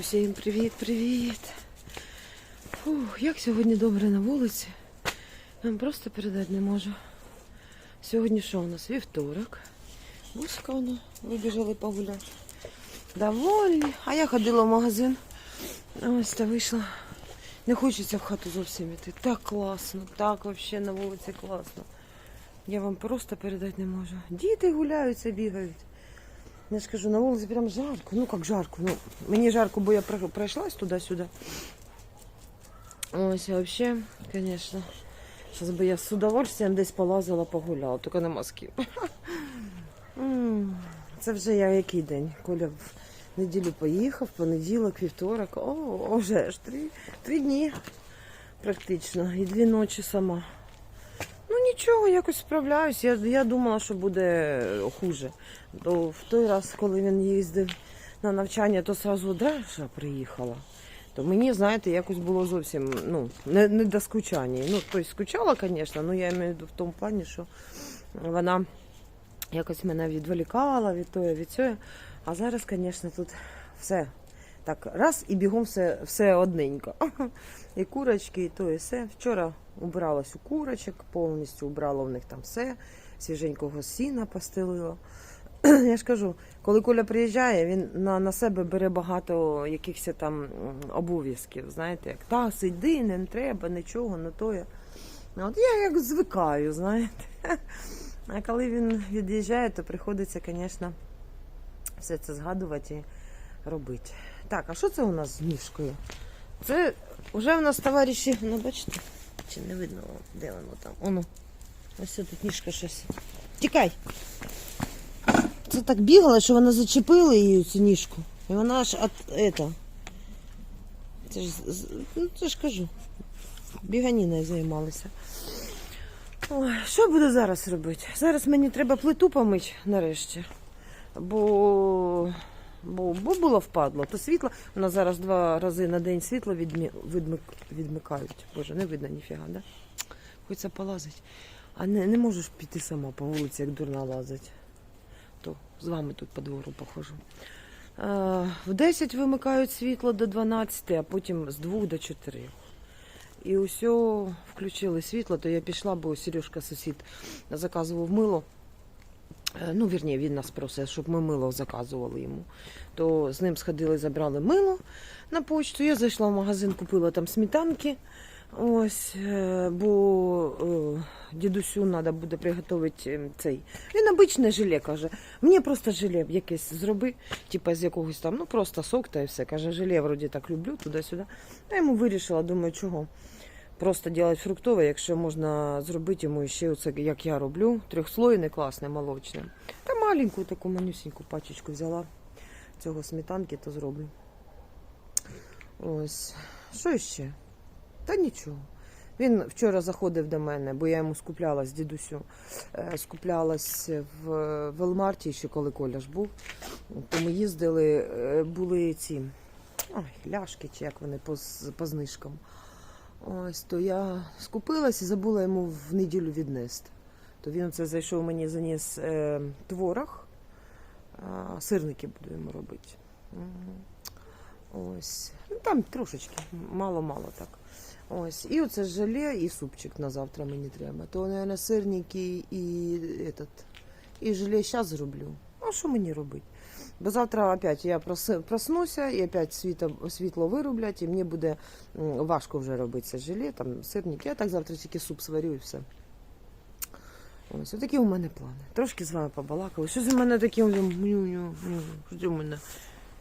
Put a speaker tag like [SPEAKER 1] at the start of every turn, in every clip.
[SPEAKER 1] Усім привіт-привіт. Як сьогодні добре на вулиці. Я вам просто передати не можу. Сьогодні що у нас? Вівторок. Бузька вона. Вибіжали погуляти. Довольні. А я ходила в магазин. Ось та вийшла. Не хочеться в хату зовсім іти. Так класно, так взагалі на вулиці класно. Я вам просто передати не можу. Діти гуляються, бігають. Я ж кажу, на вулиці прям жарко. Ну як жарко. Ну, мені жарко, бо я про- пройшлась туди-сюди. Ось, а взагалі, звісно. Зараз би я з удовольствием десь полазила, погуляла, тільки на Москві. М, Це вже я який день? Коля в неділю поїхав, понеділок, вівторок. О, вже ж три, три дні практично. І дві ночі сама. Нічого, якось справляюсь. Я, я думала, що буде хуже. То в той раз, коли він їздив на навчання, то одразу одразу приїхала. То мені, знаєте, якось було зовсім ну, не, не до скучання. Ну, тобто скучала, звісно, але я маю в в тому плані, що вона якось мене відволікала від того, від цього. А зараз, звісно, тут все так раз і бігом все, все одненько. І курочки, і то, і все. Вчора убралась у курочок, повністю убрала в них там все, свіженького сіна постелила. Я ж кажу, коли Коля приїжджає, він на, на себе бере багато якихось там обов'язків. Знаєте, як та сиди, не треба, нічого, не то. я». От я як звикаю, знаєте. А коли він від'їжджає, то приходиться, звісно, все це згадувати і робити. Так, а що це у нас з ніжкою? Це вже у нас товариші, ну бачите, чи не видно, де воно там? Оно. Ось тут ніжка щось. Тікай! Це так бігала, що вона зачепила її цю ніжку. І вона аж от это. Це ж, ну, це ж кажу. Біганіною займалася. Ой, що буду зараз робити? Зараз мені треба плиту помити нарешті. Бо, бо, бо було впадло. То світло, у нас зараз два рази на день світло відмі, відмик, відмикають. Боже, не видно ніфіга, да? Хочеться полазить. А не, не можеш піти сама по вулиці, як дурна лазить. То з вами тут по двору похожу. Е, в 10 вимикають світло до 12, а потім з 2 до 4. І усе включили світло, то я пішла, бо Сережка сусід заказував мило. Е, Ну, вірні, він нас просить, щоб ми мило заказували йому. То з ним сходили, забрали мило на почту. Я зайшла в магазин, купила там сметанки. Ось, е, бо е, дідусю треба буде приготувати е, цей. Він обичне желе каже. Мені просто желе якесь зроби, типа з якогось там, ну просто сок та і все. Каже, желе вроді так люблю, туди-сюди. Я йому вирішила, думаю, чого. Просто робити фруктове, якщо можна зробити йому ще оце, як я роблю, трьохслойне, класне, молочне. Та маленьку таку манюсіньку пачечку взяла цього сметанки, то зроблю. Ось. Що ще? Та нічого. Він вчора заходив до мене, бо я йому скуплялась дідусю. е, Скуплялась в Велмарті, ще коли Коля ж був. То ми їздили, е, були ці ляшки, чи як вони по, по знижкам. Ось то я скупилась і забула йому в неділю віднести. То він це зайшов мені заніс е, творог, а сирники буду йому робити. Ось. Ну там трошечки, мало-мало так. Ось. І оце желе, і супчик на завтра мені треба. То, мабуть, сирники і, этот, і желе зараз зроблю. А що мені робити? Бо завтра опять я проснуся і опять світло, світло вирублять, і мені буде важко вже робити це желе, там сирники. Я так завтра тільки суп сварю і все. Ось такі у мене плани. Трошки з вами побалакали. Що у мене ню-ню, що у мене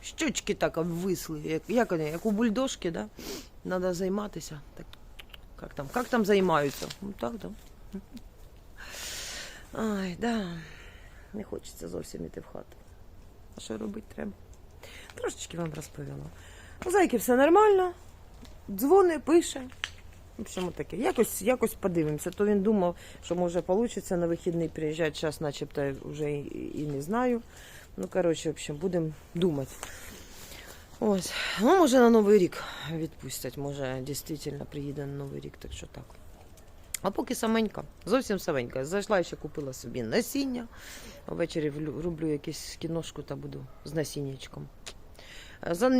[SPEAKER 1] щочки так обвисли, як, як вони, як у бульдожки, да? Надо займатися. Так, як там, як там займаються? Ну так, да. Ай, да. Не хочеться зовсім іти в хату. А що робити треба? Трошечки вам розповіла. Зайки все нормально. Дзвони, пише. В общем, таке. Якось, якось подивимося. То він думав, що може вийде на вихідний приїжджати. Зараз начебто вже і, і не знаю. Ну, коротше, в общем, будемо думати. Ось. Ну, може на Новий рік відпустять. Може, дійсно приїде на Новий рік, так що так. А поки саменька, зовсім саменька. Зайшла ще купила собі насіння. Ввечері роблю якусь кіношку та буду з насіннячком.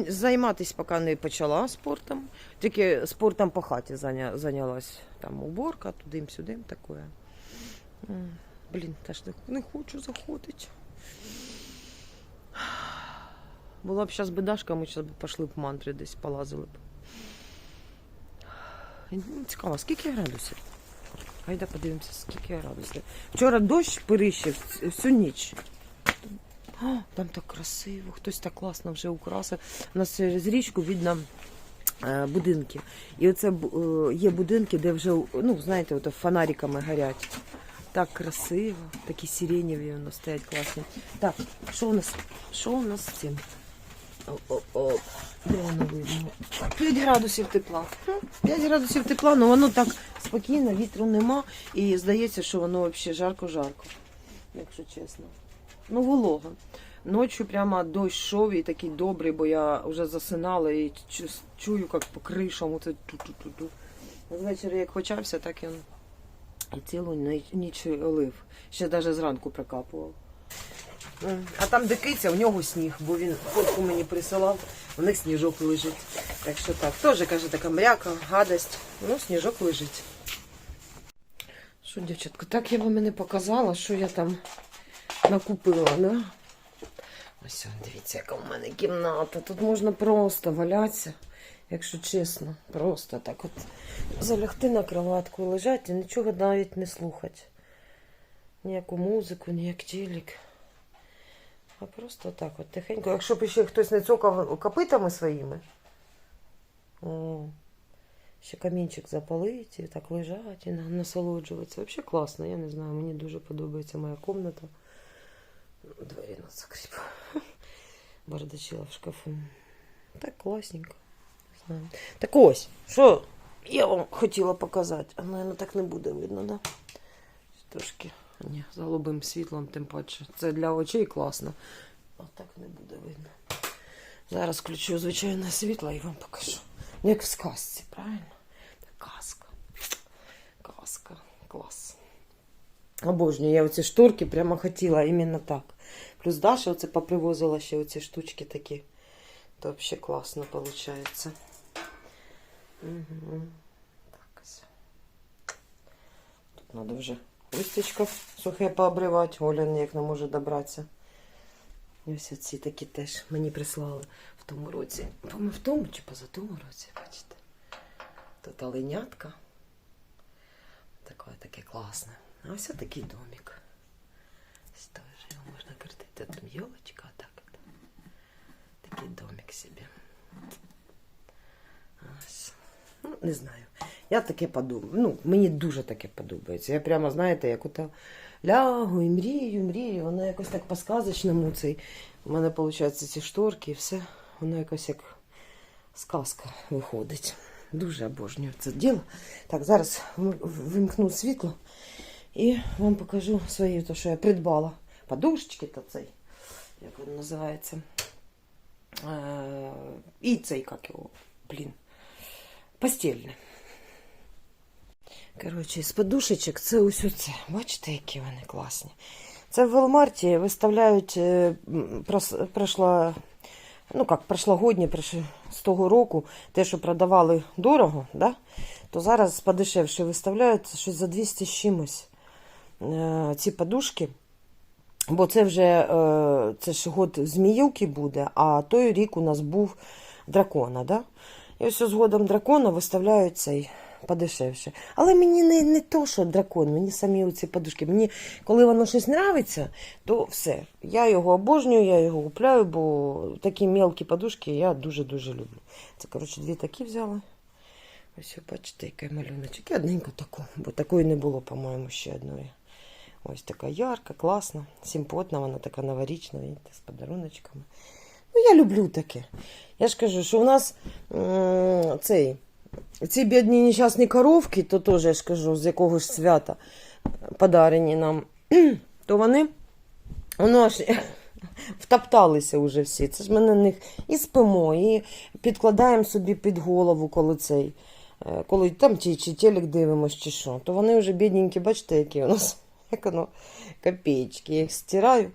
[SPEAKER 1] Займатися поки не почала спортом. Тільки спортом по хаті зайнялась. Там уборка, туди-сюди, таке. Блін, теж не, хочу заходити. Була б зараз би Дашка, ми зараз б пішли б мантри десь полазили б. Цікаво, скільки градусів? Гайда подивимося, скільки градусів. Вчора дощ перищив всю ніч. О, там так красиво, хтось так класно вже украсив. У нас через річку видно е, будинки. І оце е, є будинки, де вже, ну, знаєте, ото фонариками горять. Так красиво, такі сиренєві воно стоять класні. Так, що у нас? Що у нас з цим? Де воно видно? 5 градусів тепла. 5 градусів тепла, але воно так спокійно, вітру нема. І здається, що воно взагалі жарко-жарко, якщо чесно. Ну, волога. Ночі прямо дощ йшов і такий добрий, бо я вже засинала і чую, як по кришам. Ввечері як почався, так він і цілу ніч лив. Ще навіть зранку прокапував. А там де киця, у нього сніг, бо він фотку мені присилав, у них сніжок лежить. Так що так, теж каже, така мряка, гадость. Ну, сніжок лежить. Що, дівчатка, так я вам не показала, що я там накупила, да? Ось, он, дивіться, яка у мене кімната. Тут можна просто валятися, якщо чесно. Просто так от залягти на кроватку, лежати і нічого навіть не слухати. Ніяку музику, ніяк телек. А просто так от тихенько. Якщо б ще хтось не цокав копитами своїми. О, ще камінчик запалить і так лежать і насолоджуватися. Взагалі класно, я не знаю, мені дуже подобається моя комната. Двері на закріп. Бардачила в шкафу. Так класненько. Не знаю. Так ось, що я вам хотіла показати. А, наверное, так не буде видно, да? Трошки ні, з голубим світлом, тим паче. Це для очей класно. А так не буде видно. Зараз включу звичайне світло і вам покажу. Ну, як в сказці, правильно? Казка. Казка. Клас. Обожнюю, я оці шторки прямо хотіла іменно так. Плюс Даша оце попривозила ще оці штучки такі. То взагалі класно виходить. Угу. Так ось. Тут треба вже Листочків сухе пообривати. Оля ніяк не може добратися. І ось ці такі теж мені прислали в тому році. В тому чи поза тому році, бачите. Тут оленятка. Таке, таке класне. А ось такий домик. Теж його можна крутити. Там елочка, а так. Такий домик собі. Ось. Ну, не знаю. Я таке подумаю. Ну, мені дуже таке подобається. Я прямо, знаєте, як ото лягу і мрію, мрію. Воно якось так по-сказочному цей. У мене, виходить, ці шторки і все. Воно якось як сказка виходить. Дуже обожнюю це діло. Так, зараз вимкну світло і вам покажу свої, то, що я придбала. Подушечки та цей, як він називається. Е, і цей, як його, блін, постільне. Коротше, з подушечок це ось оце. Бачите, які вони класні. Це в Велмарті виставляють е, пройшла, ну як, прошлогодні, з того року, те, що продавали дорого, да? то зараз подешевше виставляють щось за 200 з чимось е, ці подушки. Бо це вже е, це ж год зміюки буде, а той рік у нас був дракона. Да? І ось згодом дракона виставляють цей подешевше. Але мені не, не то, що дракон, мені самі ці подушки. Мені, коли воно щось нравиться, то все. Я його обожнюю, я його купляю, бо такі мелкі подушки я дуже-дуже люблю. Це, коротше, дві такі взяла. Ось, бачите, який малюночок. І одненько таку, бо такої не було, по-моєму, ще одної. Ось така ярка, класна, симпотна, вона така новорічна, з подаруночками. Ну, я люблю таке. Я ж кажу, що у нас цей, ці бідні нещасні коровки, то теж я ж з якогось свята подарені нам, то вони воно аж втопталися вже всі. Це ж ми на них і спимо, і підкладаємо собі під голову, коли цей. е, Коли там чи, чи телек дивимось, чи що, то вони вже бідненькі, бачите, які у нас як воно копеечки. Їх стираю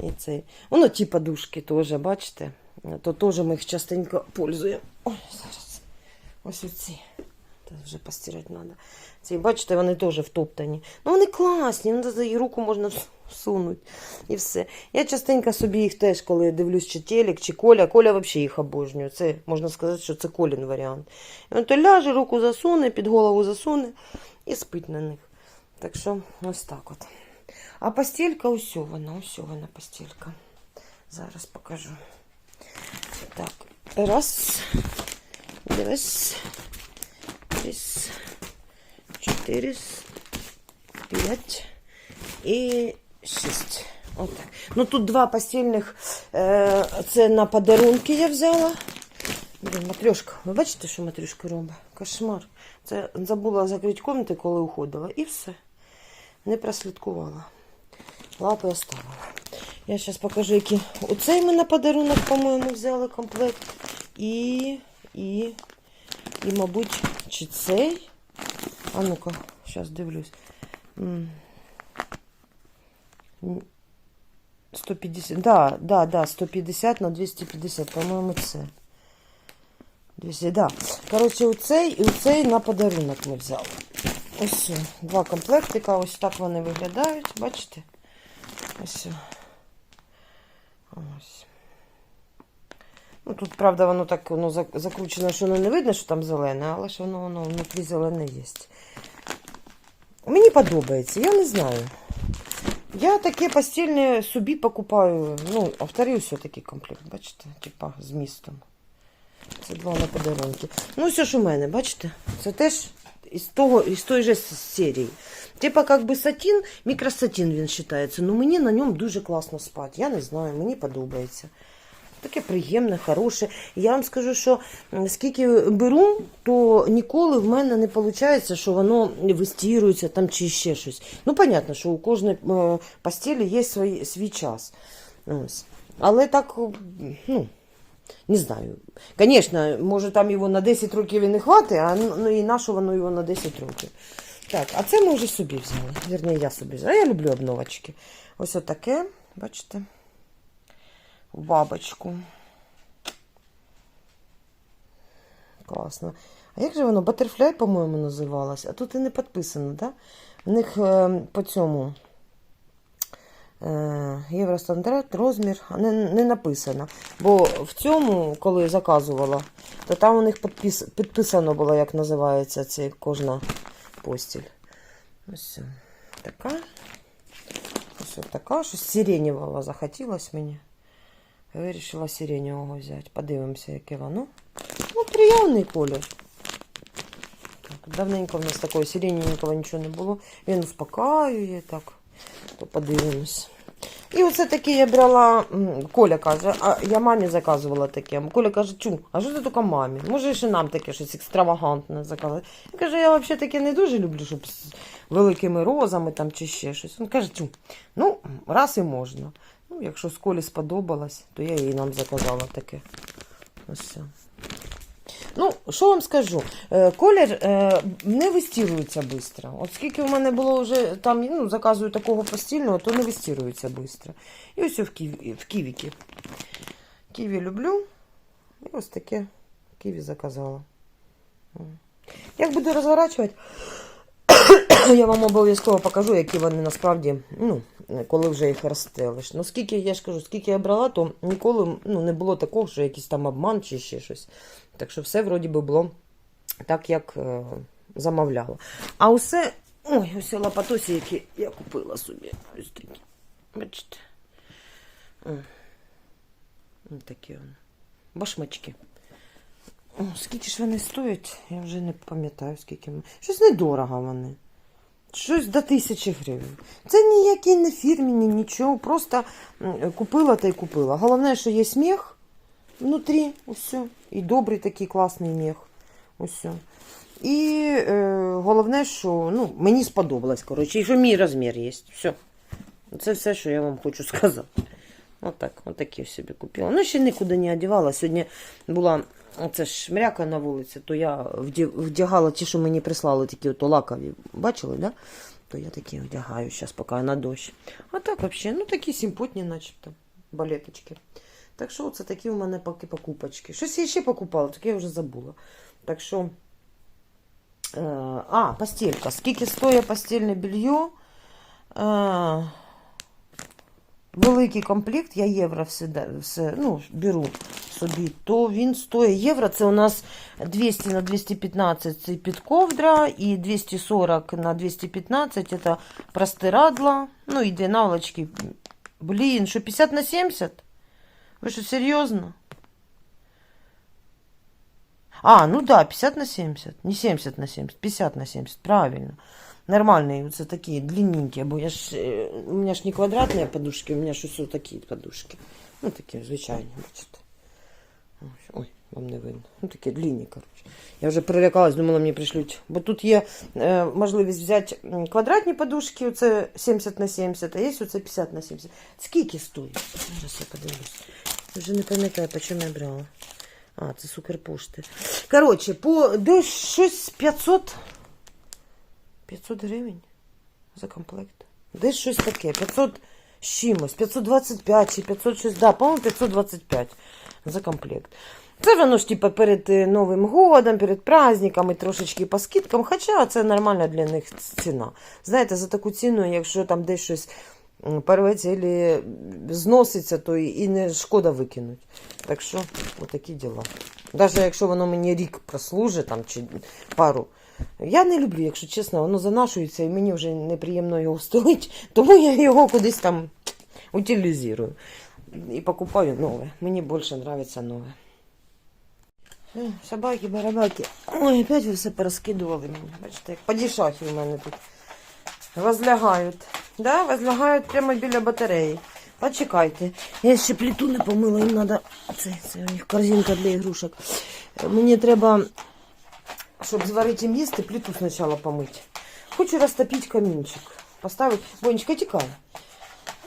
[SPEAKER 1] і цей. Воно ті подушки теж, бачите. то теж ми їх частенько пользуємо. Ой, зараз. Ось оці. Та вже постирати треба. Ці, бачите, вони теж втоптані. Ну вони класні, ну, за і руку можна всунути. І все. Я частенько собі їх теж, коли дивлюсь, чи телек, чи Коля. Коля взагалі їх обожнює. Це можна сказати, що це Колін варіант. І він то ляже, руку засуне, під голову засуне і спить на них. Так що ось так от. А постілька ось вона, ось вона постілька. Зараз покажу. Так, раз, два, три, чотири, п'ять і шість. Отак. Ну тут два постільних, е, це на подарунки я взяла. Блін, матрьошка. Ви бачите, що матрьошка робить? Кошмар. Це забула закрити кімнати, коли уходила. І все. Не прослідкувала. Лапи оставила. Я зараз покажу, які. Оцей ми на подарунок, по-моєму, взяли комплект. І, і, і, мабуть, чи цей. А ну-ка, зараз дивлюсь. М. М. 150. Да, да, да, 150 на 250, по-моєму, це. 200, да. Коротше, оцей і оцей на подарунок ми взяли. Ось два комплектика, ось так вони виглядають, бачите? Ось. Ось. Ну, тут, правда, воно так воно закручено, що воно не видно, що там зелене, але ж воно, воно внутрі зелене є. Мені подобається, я не знаю. Я таке постільне собі покупаю. Ну, повторюю все-таки комплект, бачите? Типа з містом. Це два на подарунки. Ну, все ж у мене, бачите? Це теж із, того, із тої же серії. Типа, як би сатін, мікросатін він вважається. Ну мені на ньому дуже класно спати. Я не знаю, мені подобається. Таке приємне, хороше. Я вам скажу, що скільки беру, то ніколи в мене не виходить, що воно вистірується там чи ще щось. Ну, понятно, що у кожної е, постелі є свій, свій час. Ось. Але так, ну, не знаю. Звісно, може там його на 10 років і не хватить, а ну і на що воно його на 10 років. Так, а це ми вже собі взяли. Вірні, я собі взяла. Я люблю обновочки. Ось отаке, бачите, бабочку. Класно. А як же воно? Батерфляй, по-моєму, називалось. А тут і не підписано, так? Да? В них е, по цьому е, євростандарт, розмір не, не написано. Бо в цьому, коли заказувала, то там у них підпис, підписано було, як називається ця кожна постіль. Ось така. Ось така. Щось сиренєвого захотілось мені. Вирішила сиренєвого взяти. Подивимося, яке воно. Ну, приємний колір. Так, давненько в нас такого сиреневого нічого не було. Він успокаює так. То подивимось. І оце таке я брала, Коля каже, а я мамі заказувала таке. Коля каже, чу, а що ти тільки мамі? Може, ще нам таке щось екстравагантне заказати. Я кажу, я взагалі таке не дуже люблю, щоб з великими розами там чи ще щось. Він каже, чу, ну, раз і можна. Ну, якщо з Колі сподобалось, то я їй нам заказала таке. Ось все. Ну, що вам скажу? Е, Колір е, не вистірується швидко. От скільки в мене було вже там, ну, заказую такого постільного, то не вистірується швидко. І ось в ківі, в ківіки. Ківі люблю. І ось таке ківі заказала. Як буду розворачувати, я вам обов'язково покажу, які вони насправді, ну, коли вже їх розстелиш. Ну, скільки, я ж кажу, скільки я брала, то ніколи ну, не було такого, що якийсь там обман чи ще щось. Так що все вроді би було так, як е, замовляла. А усе. Ой, ось лапатосі, які я купила собі. Ось такі. Бачите? Ось такі вони. Башмачки. О, скільки ж вони стоять, я вже не пам'ятаю, скільки. Щось недорого вони. Щось до тисячі гривень. Це ніякі не фірміні, нічого. Просто купила та й купила. Головне, що є сміх внутрі, усе. І добрий такий класний мех. Усе. І е, головне, що ну, мені сподобалось, коротше, і що мій розмір є. Все. Це все, що я вам хочу сказати. Отак, отакі собі купила. Ну, ще нікуди не одягала. Сьогодні була оце ж шмряка на вулиці, то я вдягала ті, що мені прислали, такі от лакові. Бачили, да? То я такі вдягаю зараз, поки на дощ. А так взагалі, ну такі симпотні, начебто, балеточки. Так що це такі у мене поки покупочки. Щось я ще покупала, таке я вже забула. Так що. Е, а, постелька. Скільки стоїть постільне белье? Е, великий комплект, я євро все, все ну, беру собі, то він стоїть євро. Це у нас 200 на 215 це підковдра і 240 на 215 це простирадла. Ну і дві наволочки. Блін, що 50 на 70? Ви що, серйозно? А, ну да, 50 на 70. Не 70 на 70, 50 на 70, правильно. Нормальные, вот такие длинненькие, я ж, е, у меня ж не квадратные подушки, у меня ж ось такие подушки. Ну, такі звичайні, бачите. Ой, вам не видно. Ну, такі длинні, коротше. Я вже перелякалась, думала, мені пришлють. Бо тут є е, можливість взяти квадратні подушки, оце 70 на 70, а є оце 50 на 70. Скільки стоїть? Зараз я подивлюсь. Вже не пам'ятаю, по чому я брала. А, це суперпошти. Коротше, по десь щось 500. 500 гривень за комплект. Десь щось таке. 500 з чимось. 525 чи 500 щось. Да, по-моєму, 525 за комплект. Це воно ж типу, перед е, Новим годом, перед праздниками, трошечки по скидкам. Хоча це нормальна для них ціна. Знаєте, за таку ціну, якщо там десь щось порветься або зноситься, то і і не шкода викинуть. Так що, отакі діла. Навіть якщо воно мені рік прослужить там, чи пару. Я не люблю, якщо чесно, воно занашується і мені вже неприємно його стоїть, тому я його кудись там утилізую. І покупаю нове. Мені більше подобається нове. Е, Собаки, барабаки. Ой, опять ви все порозкидували мені. Бачите, як падішахи у мене тут. Возлягають. Да? Возлягають прямо біля батареї. Почекайте. Я ще плиту не помила, їм треба. Це, це у них корзинка для ігрушок. Е, Мені треба, щоб зварити їм їсти, плиту спочатку помити. Хочу розтопити камінчик. Поставити. Бонечка, тікай.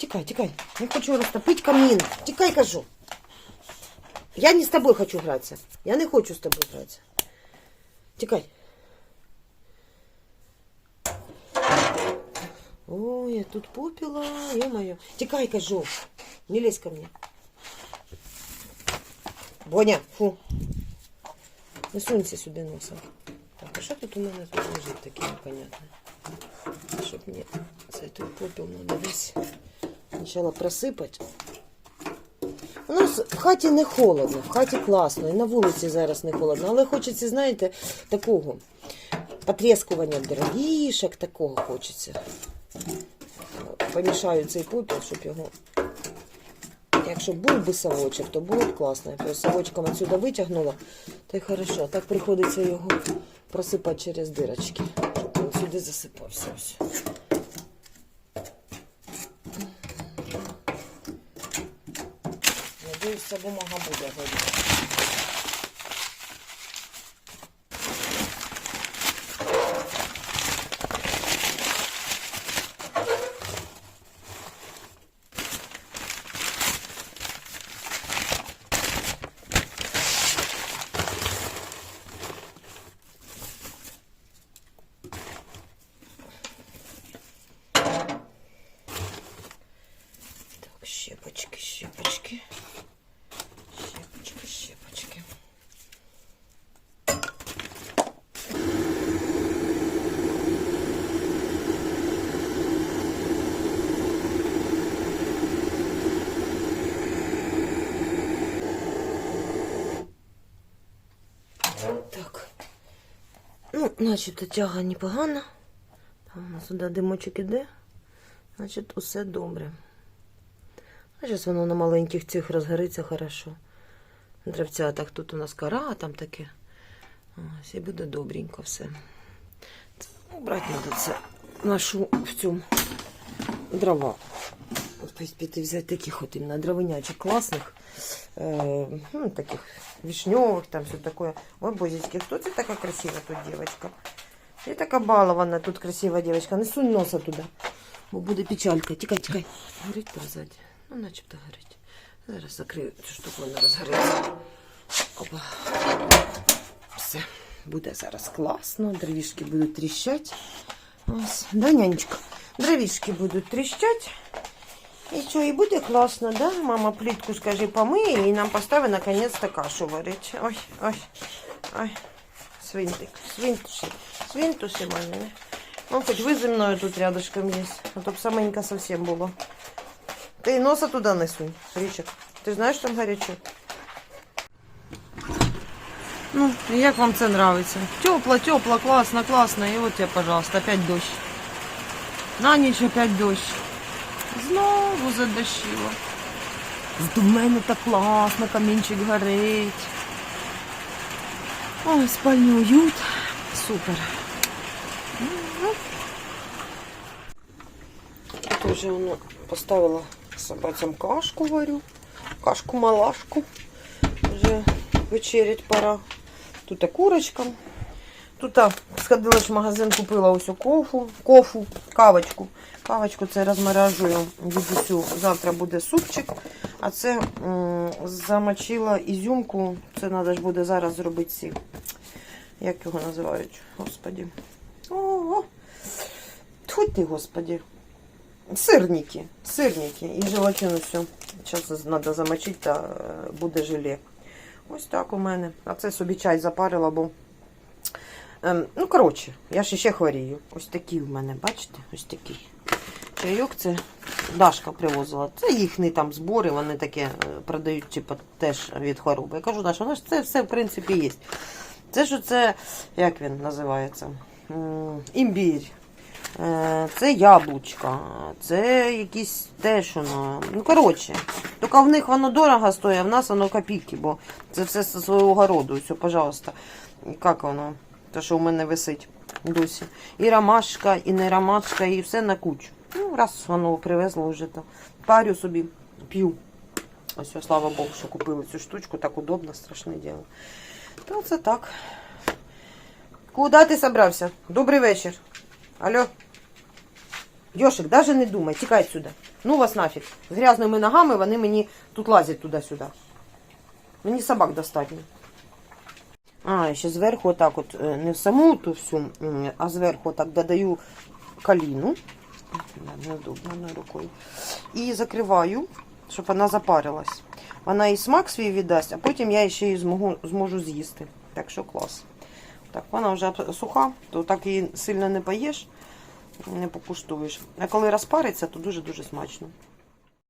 [SPEAKER 1] Тікай, тікай. Я хочу розтопити камін. Тікай, кажу. Я не з тобою хочу гратися. Я не хочу з тобою гратися. Тікай. Ой, я тут попила, ё-моё. Тікай, кажу. Не лезь ко мне. Боня, фу. Не сунься сюди носом. Так, а що тут у мене тут лежить таке непонятне? Щоб мені цей той попіл надо весь спочатку просипати. У нас в хаті не холодно, в хаті класно, і на вулиці зараз не холодно, але хочеться, знаєте, такого потрескування дровішок, такого хочеться. Помішаю цей попіл, щоб його. Якщо був би совочок, то було б класно. Я совочком отсюда витягнула, то й хорошо. Так приходиться його просипати через дирочки, щоб він сюди засипався. Все. Надіюсь, ця бумага буде горіти. Так, щепочки, щепочки. Щепочки, щепочки. Так. Ну, начебто тяга непогана. Там сюди димочок іде. Значить, усе добре. А зараз воно на маленьких цих розгориться хорошо. Дравця, так тут у нас кора, а там таке. Ось і буде добренько все. Брати треба це нашу в цьому дрова. Піти взяти таких от іменно дровинячок класних. Е, ну, таких вишневых, там все такое. Ой, бозички, хто це така красива тут девочка? Я така балована тут красива девочка. Не сунь носа туди. Бо буде печалька. Тікай, тікай. Горить позаді. Ну, начебто горить. Зараз закрию цю штуку, вона розгориться. Опа. Все. Буде зараз класно. Дровішки будуть тріщати. Ось. Да, нянечка? Дровішки будуть тріщати. І що, і буде класно, да? Мама плітку, скажи, помиє і нам поставить наконець-то кашу варить. Ой, ой, ой. Свинтик, свинтуші, свинтуші мамі. Ну, хоч ви зі мною тут рядышком є, а то б саменька совсем було. Ти носа туди не сунь, Річик. Ти знаєш, там гарячо? Ну, і як вам це нравиться? Тепло, тепло, класно, класно. І от тебе, пожалуйста, опять дощ. На ніч опять дощ. Знову задощило. Зато в мене так класно, камінчик горить. Ой, спальний уют. Супер. Тут вже воно поставила собацям кашку варю. Кашку-малашку. Вже вечерять пора. Тут курочка. Тут сходила ж в магазин, купила ось кофу, кофу, кавочку. Кавочку це розморажую дідусю. Завтра буде супчик. А це замочила ізюмку. Це треба ж буде зараз зробити ці. Як його називають? Господі. Ого. Тьфу ти, господі. Сирники. Сирники. І желатин все. Зараз треба замочити, та е, буде желе. Ось так у мене. А це собі чай запарила, бо. Ем, ну, коротше, я ж ще хворію. Ось такий в мене, бачите? Ось такий. Чайок це Дашка привозила. Це їхні там збори, вони таке е, продають, типу, теж від хвороби. Я кажу, Даша, ну ж це все в принципі є. Це ж це, як він називається? Імбір. Е, Це яблучка, це якісь теж воно. Ну, коротше, тільки в них воно дорого стоїть, а в нас воно копійки, бо це все зі свого городу. Все, пожалуйста. Як воно? Те, що у мене висить досі. І ромашка, і не ромашка, і все на кучу. Ну, раз воно привезло вже, то парю собі, п'ю. Ось, слава Богу, що купили цю штучку, так удобно, страшне діло. То це так. Куди ти собрався? Добрий вечір. Алло. Йошик, даже не думай, тікай сюди. Ну вас нафіг. З грязними ногами вони мені тут лазять туди-сюди. Мені собак достатньо. А, ще зверху отак от, е, не в саму ту всю, а зверху отак додаю каліну. Неудобно рукою. І закриваю, щоб вона запарилась. Вона і смак свій віддасть, а потім я ще її зможу, зможу з'їсти. Так що клас. Так, вона вже суха, то так її сильно не поїш, не покуштуєш. А коли розпариться, то дуже-дуже смачно.